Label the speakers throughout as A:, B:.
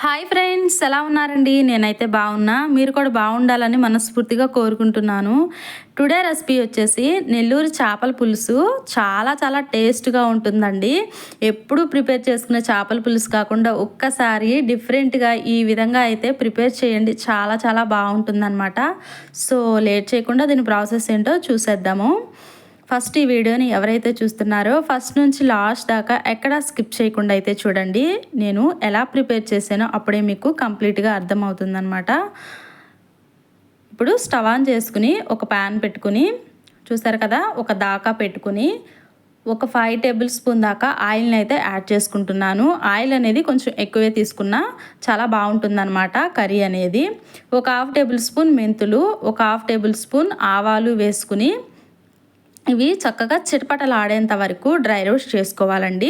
A: Hi friends ఎలా ఉన్నారండి? నేనైతే బాగున్నా. మీరు కూడా బాగుండాలని మనస్ఫూర్తిగా కోరుకుంటున్నాను. టుడే రెసిపీ వచ్చేసి నెల్లూరు చేపల పులుసు. చాలా చాలా టేస్ట్గా ఉంటుందండి. ఎప్పుడు ప్రిపేర్ చేసుకునే చేపల పులుసు కాకుండా ఒక్కసారి డిఫరెంట్గా ఈ విధంగా అయితే ప్రిపేర్ చేయండి. చాలా చాలా బాగుంటుందన్నమాట. సో లేట్ చేయకుండా దీని ప్రాసెస్ ఏంటో చూసేద్దాము. ఫస్ట్ ఈ వీడియోని ఎవరైతే చూస్తున్నారో ఫస్ట్ నుంచి లాస్ట్ దాకా ఎక్కడా స్కిప్ చేయకుండా అయితే చూడండి. నేను ఎలా ప్రిపేర్ చేశానో అప్పుడే మీకు కంప్లీట్గా అర్థమవుతుందనమాట ఇప్పుడు స్టవ్ ఆన్ చేసుకుని ఒక ప్యాన్ పెట్టుకుని చూసారు కదా ఒక దాకా పెట్టుకుని ఒక ఫైవ్ టేబుల్ స్పూన్ దాకా ఆయిల్ని అయితే యాడ్ చేసుకుంటున్నాను. ఆయిల్ అనేది కొంచెం ఎక్కువే తీసుకున్నా చాలా బాగుంటుందన్నమాట కర్రీ అనేది. ఒక హాఫ్ టేబుల్ స్పూన్ మెంతులు ఒక హాఫ్ టేబుల్ స్పూన్ ఆవాలు వేసుకుని ఇవి చక్కగా చిటపటలు ఆడేంత వరకు డ్రై రోస్ట్ చేసుకోవాలండి.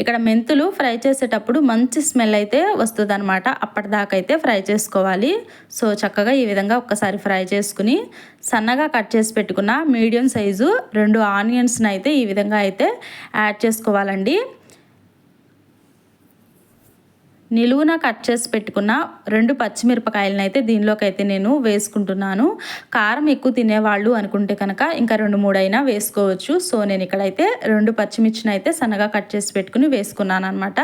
A: ఇక్కడ మెంతులు ఫ్రై చేసేటప్పుడు మంచి స్మెల్ అయితే వస్తుంది అనమాట అప్పటిదాకా అయితే ఫ్రై చేసుకోవాలి. సో చక్కగా ఈ విధంగా ఒక్కసారి ఫ్రై చేసుకుని సన్నగా కట్ చేసి పెట్టుకున్న మీడియం సైజు రెండు ఆనియన్స్ని అయితే ఈ విధంగా అయితే యాడ్ చేసుకోవాలండి. నిలువున కట్ చేసి పెట్టుకున్న రెండు పచ్చిమిరపకాయలను అయితే దీనిలోకి అయితే నేను వేసుకుంటున్నాను. కారం ఎక్కువ తినేవాళ్ళు అనుకుంటే కనుక ఇంకా రెండు మూడైనా వేసుకోవచ్చు. సో నేను ఇక్కడైతే రెండు పచ్చిమిర్చిని అయితే సన్నగా కట్ చేసి పెట్టుకుని వేసుకున్నాను అనమాట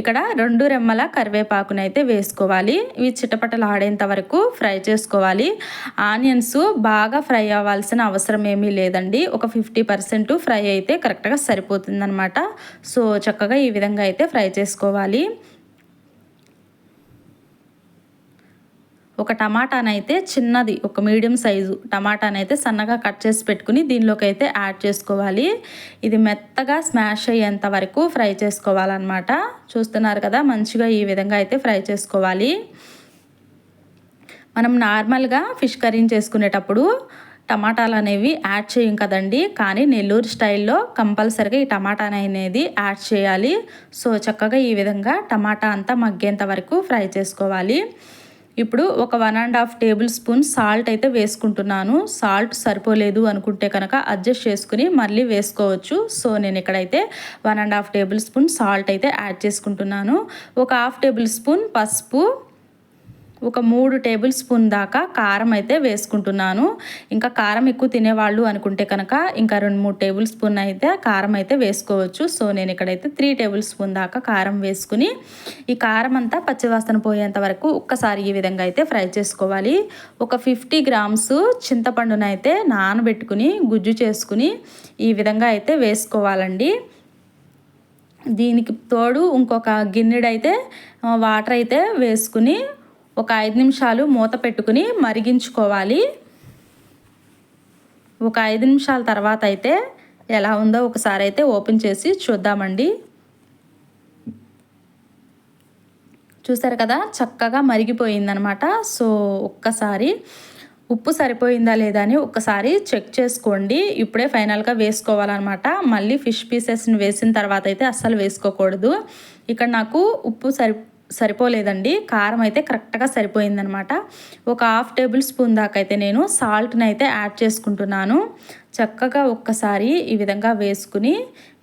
A: ఇక్కడ రెండు రెమ్మల కరివేపాకుని అయితే వేసుకోవాలి. ఇవి చిటపటలు ఆడేంత వరకు ఫ్రై చేసుకోవాలి. ఆనియన్స్ బాగా ఫ్రై అవ్వాల్సిన అవసరం ఏమీ లేదండి. ఒక ఫిఫ్టీ పర్సెంట్ ఫ్రై అయితే కరెక్ట్గా సరిపోతుందనమాట సో చక్కగా ఈ విధంగా అయితే ఫ్రై చేసుకోవాలి. ఒక టమాటానైతే చిన్నది ఒక మీడియం సైజు టమాటానైతే సన్నగా కట్ చేసి పెట్టుకుని దీనిలోకి అయితే యాడ్ చేసుకోవాలి. ఇది మెత్తగా స్మాష్ అయ్యేంత వరకు ఫ్రై చేసుకోవాలన్నమాట. చూస్తున్నారు కదా మంచిగా ఈ విధంగా అయితే ఫ్రై చేసుకోవాలి. మనం నార్మల్గా ఫిష్ కర్రీ చేసుకునేటప్పుడు టమాటాలు అనేవి యాడ్ చేయం కదండి. కానీ నెల్లూరు స్టైల్లో కంపల్సరిగా ఈ టమాటా అనేది యాడ్ చేయాలి. సో చక్కగా ఈ విధంగా టమాటా అంతా మగ్గేంత వరకు ఫ్రై చేసుకోవాలి. ఇప్పుడు ఒక one and half tablespoon salt అయితే వేసుకుంటున్నాను. సాల్ట్ సరిపోలేదు అనుకుంటే కనుక అడ్జస్ట్ చేసుకుని మళ్ళీ వేసుకోవచ్చు. సో నేను ఇక్కడైతే one and half tablespoon salt అయితే యాడ్ చేసుకుంటున్నాను. ఒక హాఫ్ టేబుల్ స్పూన్ పసుపు ఒక మూడు టేబుల్ స్పూన్ దాకా కారం అయితే వేసుకుంటున్నాను. ఇంకా కారం ఎక్కువ తినేవాళ్ళు అనుకుంటే కనుక ఇంకా రెండు మూడు టేబుల్ స్పూన్ అయితే కారం అయితే వేసుకోవచ్చు. సో నేను ఇక్కడైతే త్రీ టేబుల్ స్పూన్ దాకా కారం వేసుకుని ఈ కారం అంతా పచ్చివాసన పోయేంత వరకు ఒక్కసారి ఈ విధంగా అయితే ఫ్రై చేసుకోవాలి. ఒక ఫిఫ్టీ గ్రామ్స్ చింతపండునైతే నానబెట్టుకుని గుజ్జు చేసుకుని ఈ విధంగా అయితే వేసుకోవాలండి. దీనికి తోడు ఇంకొక గిన్నెడైతే వాటర్ అయితే వేసుకుని ఒక ఐదు నిమిషాలు మూత పెట్టుకుని మరిగించుకోవాలి. ఒక ఐదు నిమిషాల తర్వాత అయితే ఎలా ఉందో ఒకసారి అయితే ఓపెన్ చేసి చూద్దామండి. చూసారు కదా? చక్కగా మరిగిపోయిందనమాట. సో ఒక్కసారి ఉప్పు సరిపోయిందా లేదా అని ఒక్కసారి చెక్ చేసుకోండి. ఇప్పుడే ఫైనల్గా వేసుకోవాలన్నమాట. మళ్ళీ ఫిష్ పీసెస్ని వేసిన తర్వాత అయితే అస్సలు వేసుకోకూడదు. ఇక్కడ నాకు ఉప్పు సరి సరిపోలేదండి. కారం అయితే కరెక్ట్గా సరిపోయిందనమాట. ఒక హాఫ్ టేబుల్ స్పూన్ దాకా అయితే నేను సాల్ట్ని అయితే యాడ్ చేసుకుంటున్నాను. చక్కగా ఒక్కసారి ఈ విధంగా వేసుకుని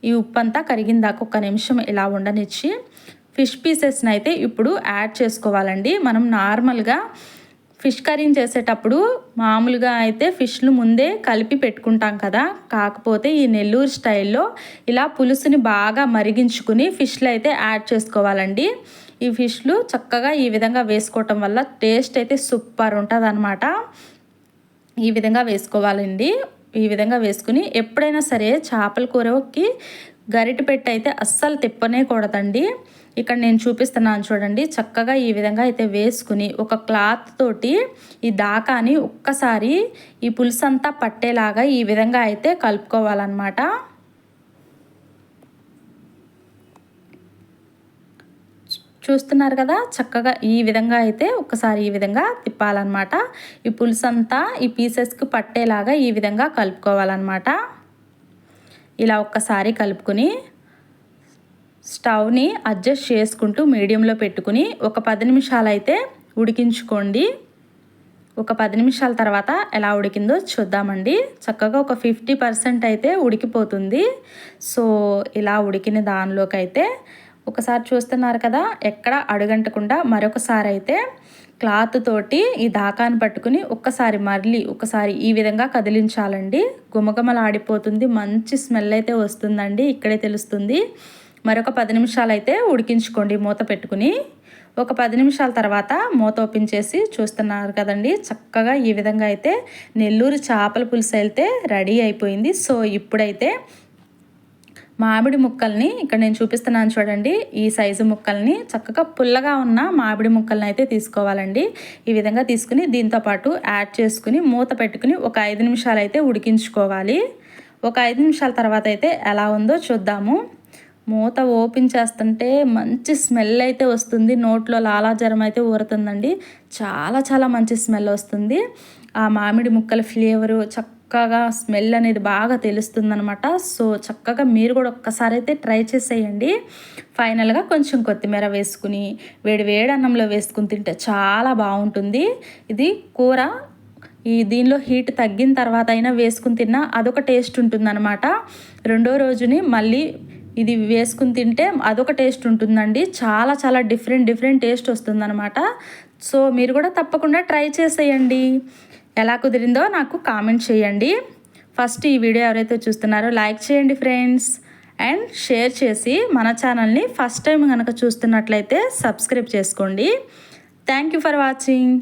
A: ఈ ఉప్పు అంతా కరిగిన దాకా ఒక నిమిషం ఇలా ఉండనిచ్చి ఫిష్ పీసెస్ని అయితే ఇప్పుడు యాడ్ చేసుకోవాలండి. మనం నార్మల్గా ఫిష్ కర్రీ చేసేటప్పుడు మామూలుగా అయితే ఫిష్లు ముందే కలిపి పెట్టుకుంటాం కదా. కాకపోతే ఈ నెల్లూరు స్టైల్లో ఇలా పులుసుని బాగా మరిగించుకుని ఫిష్లు అయితే యాడ్ చేసుకోవాలండి. ఈ ఫిష్లు చక్కగా ఈ విధంగా వేసుకోవటం వల్ల టేస్ట్ అయితే సూపర్ ఉంటుంది అనమాట ఈ విధంగా వేసుకోవాలండి. ఈ విధంగా వేసుకుని ఎప్పుడైనా సరే చేపల కూరకి గరిట పెట్టి అయితే అస్సలు తిప్పనే కూడదండి. ఇక్కడ నేను చూపిస్తున్నాను చూడండి. చక్కగా ఈ విధంగా అయితే వేసుకుని ఒక క్లాత్ తోటి ఈ దాకాని ఒక్కసారి ఈ పులుసంతా పట్టేలాగా ఈ విధంగా అయితే కలుపుకోవాలన్నమాట. చూస్తున్నారు కదా చక్కగా ఈ విధంగా అయితే ఒకసారి ఈ విధంగా తిప్పాలన్నమాట. ఈ పులుసు అంతా ఈ పీసెస్కి పట్టేలాగా ఈ విధంగా కలుపుకోవాలన్నమాట. ఇలా ఒక్కసారి కలుపుకొని స్టవ్ని అడ్జస్ట్ చేసుకుంటూ మీడియంలో పెట్టుకుని ఒక పది నిమిషాలు అయితే ఉడికించుకోండి. ఒక పది నిమిషాల తర్వాత ఎలా ఉడికిందో చూద్దామండి. చక్కగా ఒక ఫిఫ్టీ పర్సెంట్ అయితే ఉడికిపోతుంది. సో ఇలా ఉడికిన దానిలోకి అయితే ఒకసారి చూస్తున్నారు కదా ఎక్కడ అడుగంటకుండా మరొకసారి అయితే క్లాత్ తోటి ఈ దాకాను పట్టుకుని ఒక్కసారి మరలి ఒకసారి ఈ విధంగా కదిలించాలండి. గుమగమలాడిపోతుంది మంచి స్మెల్ అయితే వస్తుందండి ఇక్కడే తెలుస్తుంది. మరొక పది నిమిషాలు అయితే ఉడికించుకోండి మూత పెట్టుకుని. ఒక పది నిమిషాల తర్వాత మూత ఓపెన్ చేసి చూస్తున్నారు కదండి చక్కగా ఈ విధంగా అయితే నెల్లూరు చేపల పులుసు అయితే రెడీ అయిపోయింది. సో ఇప్పుడైతే మామిడి ముక్కల్ని ఇక్కడ నేను చూపిస్తున్నాను చూడండి ఈ సైజు ముక్కల్ని చక్కగా పుల్లగా ఉన్న మామిడి ముక్కల్ని అయితే తీసుకోవాలండి. ఈ విధంగా తీసుకుని దీంతోపాటు యాడ్ చేసుకుని మూత పెట్టుకుని ఒక ఐదు నిమిషాలు అయితే ఉడికించుకోవాలి. ఒక ఐదు నిమిషాల తర్వాత అయితే ఎలా ఉందో చూద్దాము. మూత ఓపెన్ చేస్తుంటే మంచి స్మెల్ అయితే వస్తుంది. నోట్లో లాలాజరం అయితే ఊరుతుందండి. చాలా చాలా మంచి స్మెల్ వస్తుంది. ఆ మామిడి ముక్కల ఫ్లేవరు చక్కగా స్మెల్ అనేది బాగా తెలుస్తుందనమాట సో చక్కగా మీరు కూడా ఒక్కసారి అయితే ట్రై చేసేయండి. ఫైనల్గా కొంచెం కొత్తిమీర వేసుకుని వేడి వేడి అన్నంలో వేసుకుని తింటే చాలా బాగుంటుంది. ఇది కూర ఈ దీనిలో హీట్ తగ్గిన తర్వాత అయినా వేసుకుని తిన్నా అదొక టేస్ట్ ఉంటుందన్నమాట. రెండో రోజుని మళ్ళీ ఇది వేసుకుని తింటే అదొక టేస్ట్ ఉంటుందండి. చాలా చాలా డిఫరెంట్ డిఫరెంట్ టేస్ట్ వస్తుందన్నమాట. సో మీరు కూడా తప్పకుండా ట్రై చేసేయండి. ఎలా కుదిరిందో నాకు కామెంట్ చేయండి. ఫస్ట్ ఈ వీడియో ఎవరైతే చూస్తున్నారో లైక్ చేయండి ఫ్రెండ్స్. అండ్ షేర్ చేసి మన ఛానల్ని ఫస్ట్ టైం కనుక చూస్తున్నట్లయితే సబ్స్క్రైబ్ చేసుకోండి. Thank you for watching.